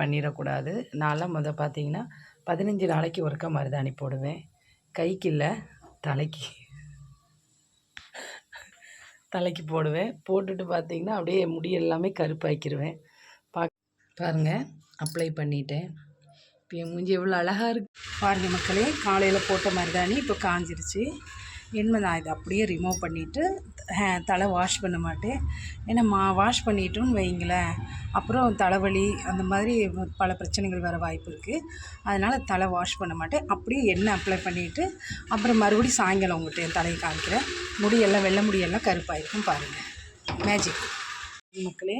பண்ணிடக்கூடாது. நான்லாம் முத பார்த்தீங்கன்னா பதினஞ்சு நாளைக்கு ஒருக்க மருதாணி போடுவேன். கைக்கு இல்லை தலைக்கு தலைக்கு போடுவேன். போட்டுட்டு பார்த்தீங்கன்னா அப்படியே முடி எல்லாமே கருப்பாக்கிடுவேன் பா பாருங்கள் அப்ளை பண்ணிட்டேன். இப்போ என் மூஞ்சி எவ்வளோ அழகாக இருக்கு. பாருங்கள் மக்களே காலையில் போட்ட மருதாணி இப்போ காஞ்சிருச்சு. இனிமேல் நான் இதை அப்படியே ரிமூவ் பண்ணிவிட்டு தலை வாஷ் பண்ண மாட்டேன். ஏன்னா மா வாஷ் பண்ணிட்டோன்னு வைங்களேன். அப்புறம் தலைவலி அந்த மாதிரி பல பிரச்சனைகள் வர வாய்ப்பு இருக்குது அதனால் தலை வாஷ் பண்ண மாட்டேன். அப்படியே எண்ணெய் அப்ளை பண்ணிவிட்டு அப்புறம் மறுபடியும் சாயங்காலம் உங்கள்கிட்ட என் தலையை காமிக்கிறேன். முடியெல்லாம் வெள்ளை முடியெல்லாம் கருப்பாயிருக்கும் பாருங்கள் மேஜிக் மக்களே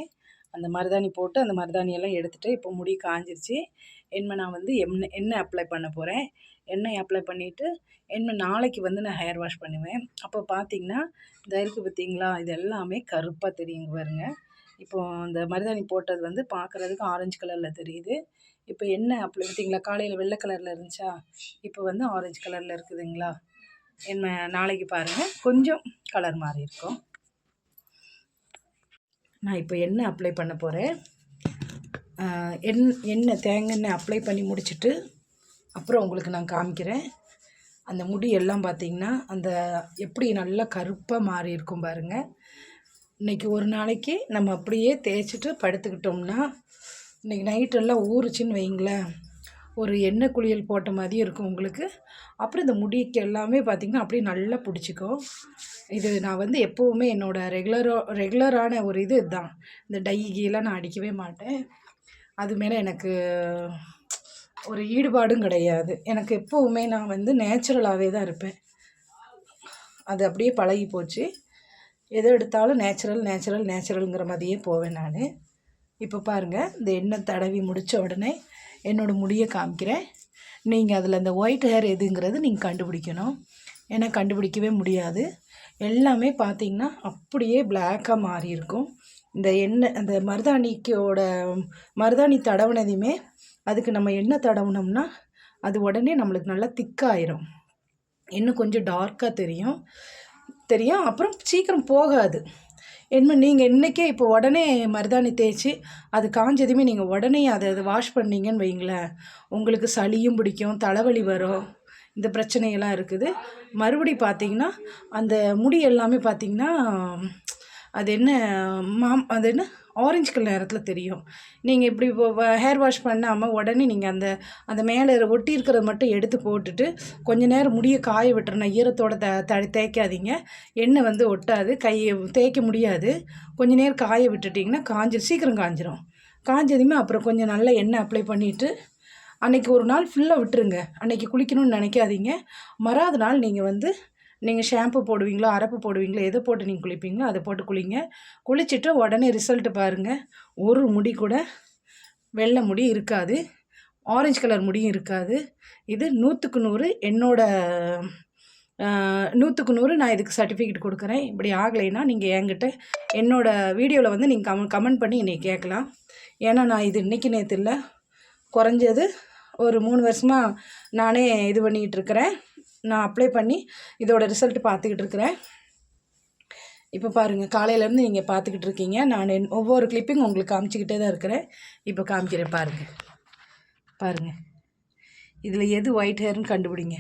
அந்த மருதாணி போட்டு அந்த மருதாணியெல்லாம் எடுத்துகிட்டு இப்போ முடி காஞ்சிருச்சு. இனிமேல் நான் வந்து எண்ணெய் எண்ணெய் அப்ளை பண்ண போகிறேன் எண்ணெய் அப்ளை பண்ணிவிட்டு என்ன நாளைக்கு வந்து நான் ஹேர் வாஷ் பண்ணுவேன். அப்போ பார்த்தீங்கன்னா இந்த இருக்குது பார்த்தீங்களா இது எல்லாமே கருப்பாக தெரியுங்க பாருங்க. இப்போது அந்த மருதாணி போட்டது வந்து பார்க்குறதுக்கு ஆரஞ்சு கலரில் தெரியுது. இப்போ எண்ணெய் அப்ளை பார்த்தீங்களா காலையில் வெள்ளை கலரில் இருந்துச்சா? இப்போ வந்து ஆரஞ்சு கலரில் இருக்குதுங்களா? என்ன நாளைக்கு பாருங்கள் கொஞ்சம் கலர் மாறி இருக்கும். நான் இப்போ எண்ணெய் அப்ளை பண்ண போகிறேன் எண் எண்ணெய் தேங்காய் எண்ணெய் அப்ளை பண்ணி முடிச்சுட்டு அப்புறம் உங்களுக்கு நான் காமிக்கிறேன். அந்த முடி எல்லாம் பார்த்திங்கன்னா அந்த எப்படி நல்லா கருப்பாக மாறி இருக்கும் பாருங்கள் இன்றைக்கி ஒரு நாளைக்கு நம்ம அப்படியே தேய்ச்சிட்டு படுத்துக்கிட்டோம்னா இன்றைக்கி நைட்டெல்லாம் ஊறுச்சின்னு வைங்களேன் ஒரு எண்ணெய் குளியல் போட்ட மாதிரியும் இருக்கும் உங்களுக்கு. அப்புறம் இந்த முடிக்கு எல்லாமே பார்த்திங்கன்னா அப்படியே நல்லா பிடிச்சிக்கும். இது நான் வந்து எப்போவுமே என்னோடய ரெகுலரோ ரெகுலரான ஒரு இது இதுதான். இந்த டை கீலாம் நான் அடிக்கவே மாட்டேன். அது மேலே எனக்கு ஒரு ஈடுபாடும் கிடையாது. எனக்கு எப்போவுமே நான் வந்து நேச்சுரலாகவே தான் இருப்பேன். அது அப்படியே பழகி போச்சு. எது எடுத்தாலும் நேச்சுரல் நேச்சுரல் நேச்சுரலுங்கிற மாதிரியே போவேன் நான். இப்போ பாருங்கள் இந்த எண்ணெய் தடவி முடித்த உடனே என்னோடய முடியை காமிக்கிறேன். நீங்கள் அதில் அந்த ஒயிட் ஹேர் எதுங்கிறது நீங்கள் கண்டுபிடிக்கணும். ஏன்னா கண்டுபிடிக்கவே முடியாது. எல்லாமே பார்த்தீங்கன்னா அப்படியே பிளாக்காக மாறி இருக்கும். இந்த எண்ணெய் அந்த மருதாணிக்கோட மருதாணி தடவுனதையுமே அதுக்கு நம்ம எண்ணெய் தடவுனோம்னா அது உடனே நம்மளுக்கு நல்லா திக்காயிரும். இன்னும் கொஞ்சம் டார்க்காக தெரியும். தெரியும். அப்புறம் சீக்கிரம் போகாது. என்ன நீங்கள் இன்றைக்கே இப்போ உடனே மருதாணி தேய்ச்சி அது காஞ்சதுமே நீங்கள் உடனே அதை அதை வாஷ் பண்ணீங்கன்னு வைங்களேன் உங்களுக்கு சளியும் பிடிக்கும் தலைவலி வரும். இந்த பிரச்சனையெல்லாம் இருக்குது. மறுபடி பார்த்திங்கன்னா அந்த முடி எல்லாமே பார்த்திங்கன்னா அது என்ன மாம் அது என்ன? ஆரஞ்சு கலர் நேரத்தில் தெரியும். நீங்கள் இப்படி இப்போ ஹேர் வாஷ் பண்ணாமல் உடனே நீங்கள் அந்த அந்த மேலே ஒட்டி இருக்கிறத மட்டும் எடுத்து போட்டுட்டு கொஞ்ச நேரம் முடிய காய விட்டுறணும். ஈரத்தோட த த தேய்க்காதீங்க. எண்ணெய் வந்து ஒட்டாது. கையை தேய்க்க முடியாது. கொஞ்ச நேரம் காய விட்டுட்டிங்கன்னா காஞ்சிரும் சீக்கிரம் காஞ்சிரும். காஞ்சதுமே அப்புறம் கொஞ்சம் நல்லா எண்ணெய் அப்ளை பண்ணிவிட்டு அன்றைக்கி ஒரு நாள் ஃபுல்லாக விட்டுருங்க. அன்றைக்கி குளிக்கணும்னு நினைக்காதீங்க. மறாத நாள் நீங்கள் வந்து நீங்கள் ஷாம்பு போடுவீங்களோ அரப்பு போடுவீங்களோ எதை போட்டு நீங்கள் குளிப்பீங்களோ அதை போட்டு குளிங்க. குளிச்சுட்டு உடனே ரிசல்ட்டு பாருங்கள் ஒரு முடி கூட வெள்ளை முடி இருக்காது. ஆரஞ்சு கலர் முடியும் இருக்காது. இது நூற்றுக்கு நூறு என்னோட நூற்றுக்கு நூறு நான் இதுக்கு சர்டிஃபிகேட் கொடுக்குறேன். இப்படி ஆகலைன்னா நீங்கள் என்கிட்ட என்னோடய வீடியோவில் வந்து நீங்கள் கமெண்ட் கமெண்ட் பண்ணி என்னை கேட்கலாம். ஏன்னா நான் இது இன்றைக்கி நேற்று இல்லை குறைஞ்சது ஒரு மூணு வருஷமாக நானே இது பண்ணிகிட்ருக்கிறேன் நான் அப்ளை பண்ணி இதோட ரிசல்ட் பார்த்துக்கிட்டு இருக்கிறேன். இப்போ பாருங்கள் காலையிலேருந்து நீங்கள் பார்த்துக்கிட்டு இருக்கீங்க. நான் என் ஒவ்வொரு கிளிப்பிங் உங்களுக்கு காமிச்சிக்கிட்டே தான் இருக்கிறேன். இப்போ காமிக்கிறேன் பாருங்கள் பாருங்கள் இதில் எது ஒயிட் ஹேர்னு கண்டுபிடிங்க.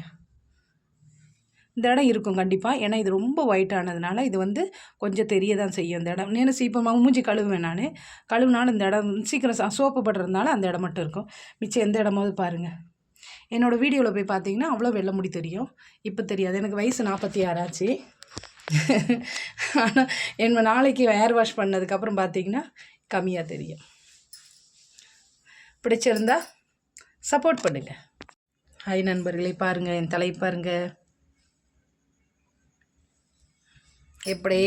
இந்த இடம் இருக்கும் கண்டிப்பாக ஏன்னா இது ரொம்ப ஒயிட் ஆனதுனால இது வந்து கொஞ்சம் தெரிய தான் செய்யும் இந்த இடம். நேரம் சீப்பமாக மூஞ்சி கழுவுவேன் நான். கழுவுனாலும் இந்த இடம் சீக்கிரம் சோப்பு படுறதுனால அந்த இடம் மட்டும் இருக்கும். மிச்சம் எந்த இடமாவது பாருங்கள் என்னோடய வீடியோவில் போய் பார்த்தீங்கன்னா அவ்வளோ வெள்ள முடி தெரியும். இப்போ தெரியாது. எனக்கு வயசு நாற்பத்தி ஆறாச்சு ஆனால் என்ன நாளைக்கு ஹேர் வாஷ் பண்ணதுக்கப்புறம் பார்த்தீங்கன்னா கம்மியாக தெரியும். பிடிச்சிருந்தா சப்போர்ட் பண்ணுங்கள் ஹாய் நண்பர்களே பாருங்கள் என் தலை பாருங்கள் எப்படி?